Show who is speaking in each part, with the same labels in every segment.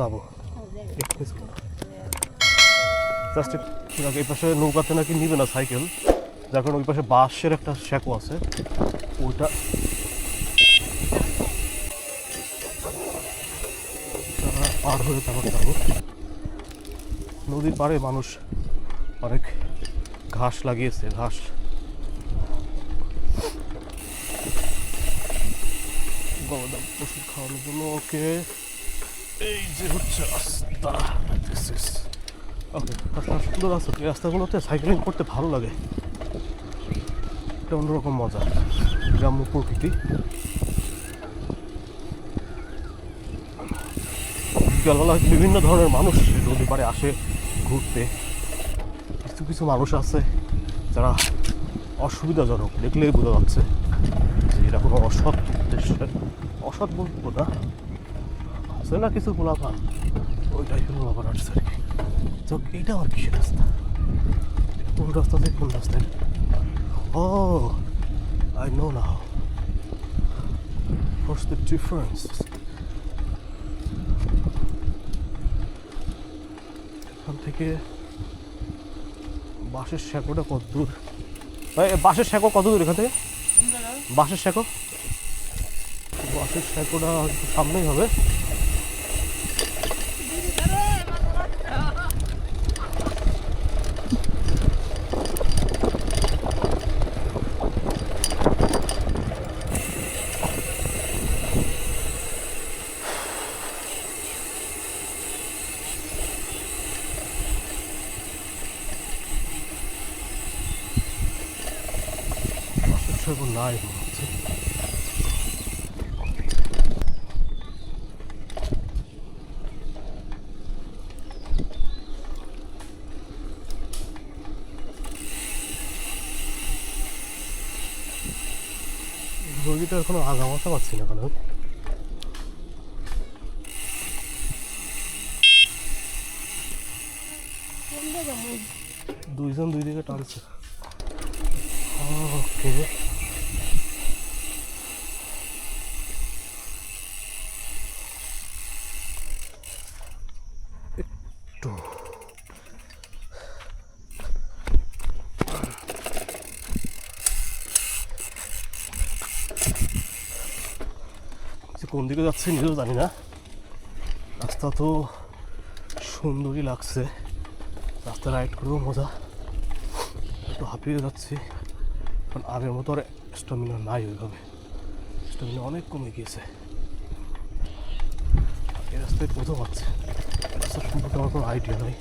Speaker 1: যাব। জাস্ট এই পাশে নৌকাতে নাকি নিবে না সাইকেল। যার কারণে ওই পাশে একটা শ্যাকো আছে। ওইটা পার হয়ে তারপর নদীর পাড়ে মানুষ অনেক ঘাস লাগিয়েছে, ঘাস। গবাদাম পশু খাওয়ানোর জন্য, ওকে। এই যে হচ্ছে রাস্তা ওকে রাস্তা সুন্দর রাস্তা এই রাস্তাগুলোতে সাইকেলিং করতে ভালো লাগে। এটা অন্যরকম মজা, গ্রাম্য প্রকৃতি। বিকালবেলা বিভিন্ন ধরনের মানুষ নদী পাড়ে আসে ঘুরতে। কিছু কিছু মানুষ আছে যারা অসুবিধাজনক, দেখলেই বোঝা যাচ্ছে যে এরা কোনো অসৎ উদ্দেশ্যে, অসৎ বলব না আছে না কিছু গোলাপান ওই টাইপের গোলাপান আসছে আর কি তো এইটা আমার কিসের রাস্তা? কোন রাস্তা থেকে কোন রাস্তায় ও I know now What's the difference? এখান থেকে বাঁশের শ্যাকোটা কত দূর? বাঁশের শ্যাকো কত দূর এখান থেকে? বাঁশের শ্যাকো বাসের শ্যাকোটা সামনেই হবে। শ্যাকো নাই মনে হচ্ছে। এখনও আগামাথা পাচ্ছি না কেন? দুইজন দুই দিকে টানছে। ওকে। কোন দিকে যাচ্ছে নিজেও জানি না। রাস্তা তো সুন্দরই লাগছে। রাস্তা রাইড করেও মজা। একটু হাঁপিয়ে যাচ্ছি। কারণ আগের মতো আর স্টামিনা নাই ওইভাবে। স্টামিনা অনেক কমে গিয়েছে। এই রাস্তায় প্রথম আছে রাস্তা সম্পর্কে আমার কোনো আইডিয়া নাই।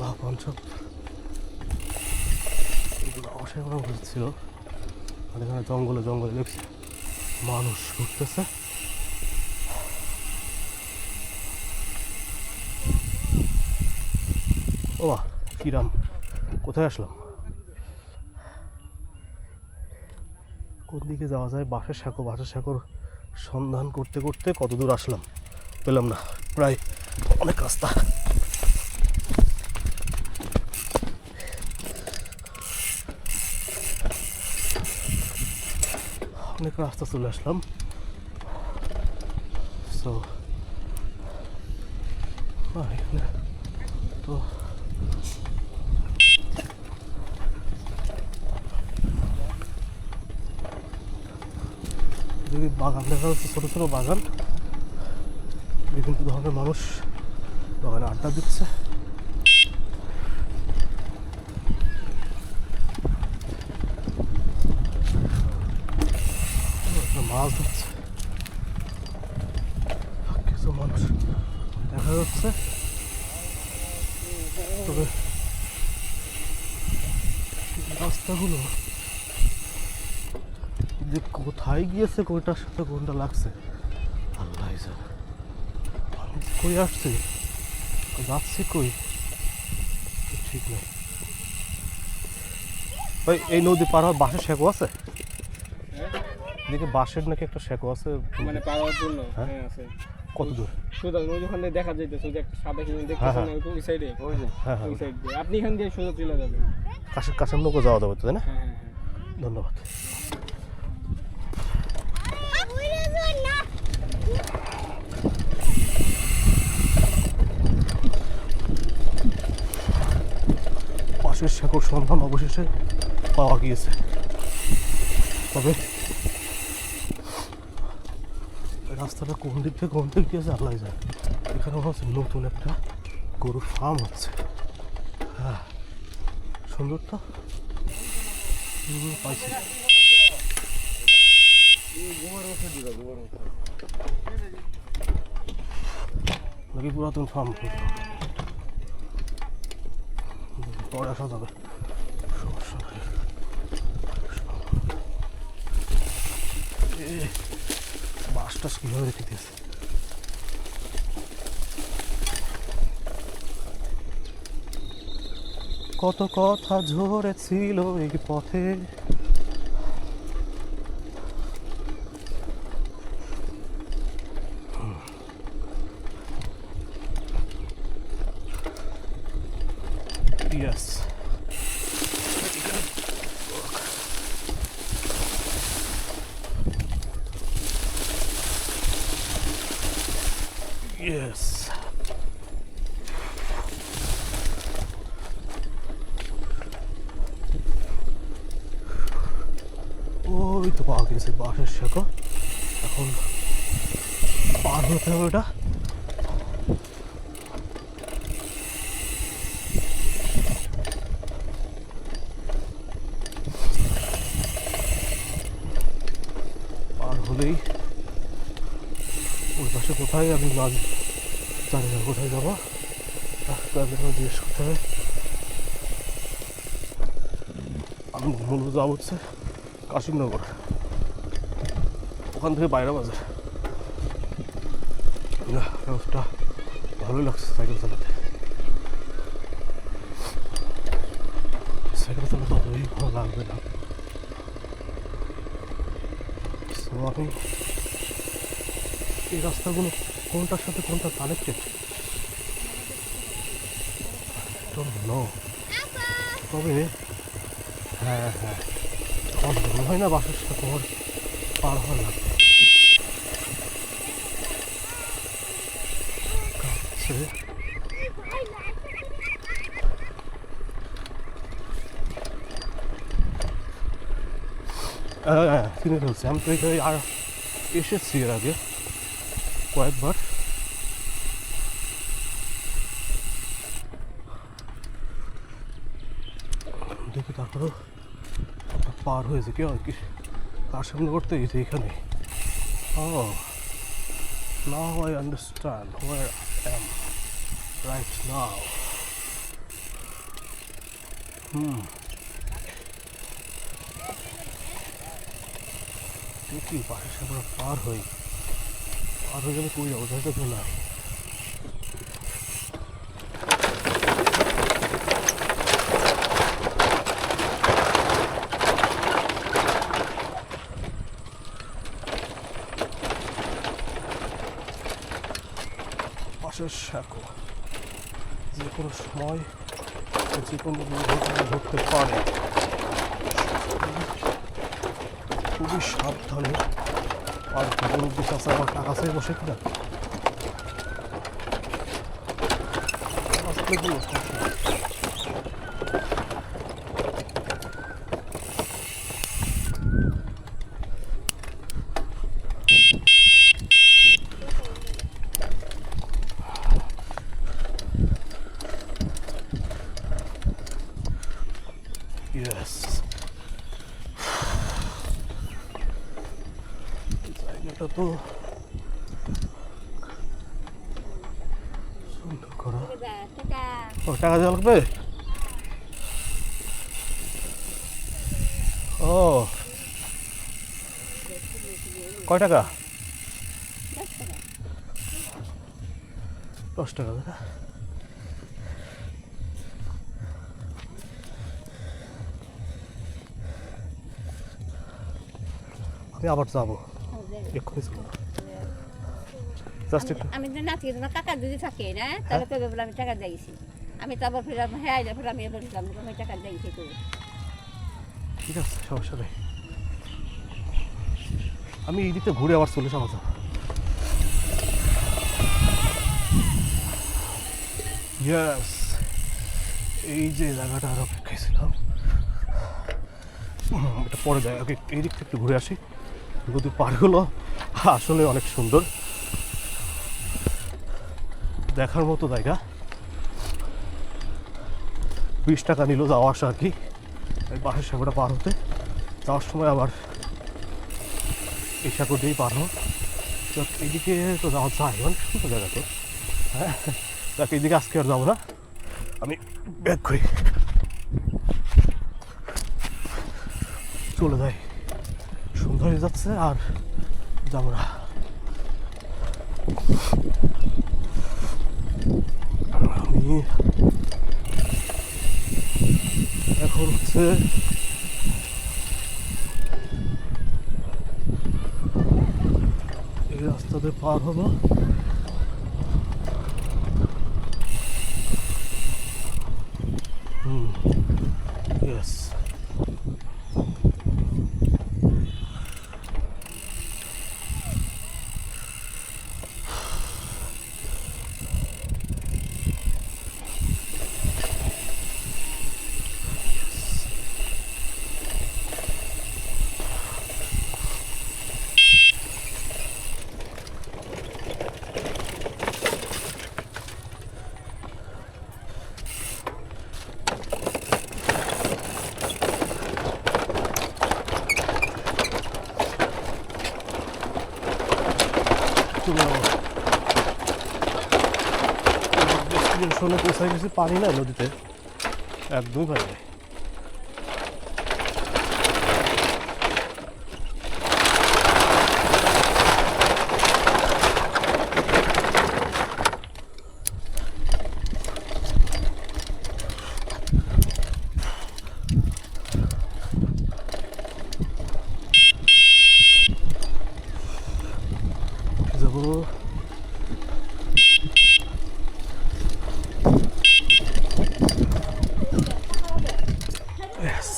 Speaker 1: লাভ অঞ্চল অসাধারণ হচ্ছিল এখানে জঙ্গলে জঙ্গলে দেখছি মানুষ ঘুরতেছে। ও মা কিরাম, কোথায় আসলাম? কোন দিকে যাওয়া যায়? বাসের সাঁকো, বাঁশের সাঁকোর সন্ধান করতে করতে কত দূর আসলাম? পেলাম না। প্রায় অনেক রাস্তা। অনেক রাস্তা চলে আসলাম। সো এখানে তো যদি বাগান দেখা যাচ্ছে, ছোটো ছোটো বাগান, বিভিন্ন ধরনের মানুষ বাগানে আড্ডা দিচ্ছে একটা মাছ কিছু মানুষ দেখা যাচ্ছে তবে রাস্তাগুলো যে কোথায় গিয়েছে কোনটার সাথে কোনটা লাগছে আল্লাহ কই আসছি যাচ্ছি কই ঠিক নেই ভাই এই নদী পার হওয়ার বাঁশের শেকো আছে দেখি বাঁশের নাকি একটা শেকো আছে?
Speaker 2: মানে পাওয়ার জন্য
Speaker 1: হ্যাঁ।,
Speaker 2: হ্যাঁ আছে।
Speaker 1: কত দূর?
Speaker 2: সোজা ওই ওখানে দেখা যাইতেছে যে একটা সাদা
Speaker 1: কিনে
Speaker 2: দেখতেছেন
Speaker 1: হ্যাঁ,
Speaker 2: হ্যাঁ। ওই সাইডে ওই ওই সাইড দিয়ে। আপনি এখান দিয়ে সোজা চলে যাবেন।
Speaker 1: কাশের কাশের লোকও যাওয়া যাবে তো তাই না? ধন্যবাদ। পাশের শেকর সন্ধান অবশেষে পাওয়া গিয়েছে। তবে রাস্তাটা কোন দিক থেকে কোন দিক গিয়েছে আল্লাহ যায়? এখানে হচ্ছে নতুন একটা গরুর ফার্ম হচ্ছে। হ্যাঁ সুন্দর তো? হুম, পাইছি। নাকি পুরাতন ফার্ম পরে আসা যাবে। সমস্যা টাস কীভাবে রেখে দিয়েছে কত কথা ঝরেছিল এই পথে। ওই তো পাওয়া গেছে, বাঁশের শেকো এখন পার হতে হবে ওটা। পার হলেই ওই পাশে কোথায় আমি না জানি না কোথায় যাব? তাদের জিজ্ঞেস করতে হবে। আমি মূলত যাব হচ্ছে। কাশিমনগর। ওখান থেকে বাইরে বাজার। না ব্যবস্থা ভালোই লাগছে সাইকেল চালাতে। সাইকেল চালাতে অতই ভালো লাগবে না। আমি এই রাস্তাগুলো কোনটার সাথে কোনটা কানেক্টেড তবে হ্যাঁ হ্যাঁ। আমার মনে হয় না, বাসের সাথে তোমার পার হয় না। কিনে ফেলছি। আমি তো এখানে আর এসেছি এর আগে কয়েকবার দেখি তারপরেও পার হয়েছে, কি হয় কি কার সামনে করতে গেছে এখানে। ও now I understand where am right now hmm দেখি পাশের সামনে পার হই। পার হয়ে গেলে কই যাব? যাইতে তো না পাশের সাঁকো যে কোনো সময় যে কোনো দুর্ঘটনা ঘটতে পারে। খুবই সাবধানে আর গরুর বিশ্বাস আমার টাকা চাই বসে কিনা? আসলে কোনো সমস্যা নেই। Yes. জায়গাটা তো টাকা দেওয়া লাগবে? ও। কয় টাকা? দশ টাকা দাদা আমি আবার যাব। জাস্ট একটু।
Speaker 3: আমি তো নাচি তোমার কাকা যদি থাকে না তাহলে কবে বলে আমি টাকা দিয়েছি। আমি তো আবার ফিরে হ্যাঁ ফিরে আমি বলছিলাম আমি টাকা দিয়েছি তো।
Speaker 1: ঠিক আছে সমস্যা নেই। আমি এই দিকটা ঘুরে আবার চলে যাব ইয়েস এই যে জায়গাটা আর অপেক্ষায় ছিলাম। এটা পরে যায় ওকে এই দিকটা একটু ঘুরে আসি। নদীর পাড়গুলো আসলে অনেক সুন্দর। দেখার মতো জায়গা। বিশ টাকা নিল যাওয়া আসা আর কি পাশের সাগরটা পার হতে। যাওয়ার সময় আবার এই সাগর দিয়েই পার হোক তো এইদিকে তো যাওয়া যায়, অনেক সুন্দর জায়গা তো। হ্যাঁ দেখ এইদিকে আজকে আর যাব না। আমি ব্যাক করি। চলে যাই। যাচ্ছে আর যাব না। আমি এখন হচ্ছে এই রাস্তাতে পার হব হুম ইয়েস পানি নাই নদীতে? একদমই পানি নাই যাব Yes.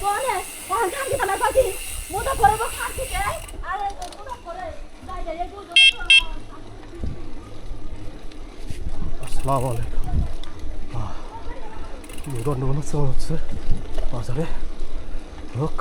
Speaker 4: কোনে কোন কাম কি তোমার পাতি মোটা করব খাচ্ছি কে আরে মোটা করে যাই যাই দুধ
Speaker 1: আসসালামু আলাইকুম গন্ডগোল হচ্ছে হচ্ছে বাজারে লোক।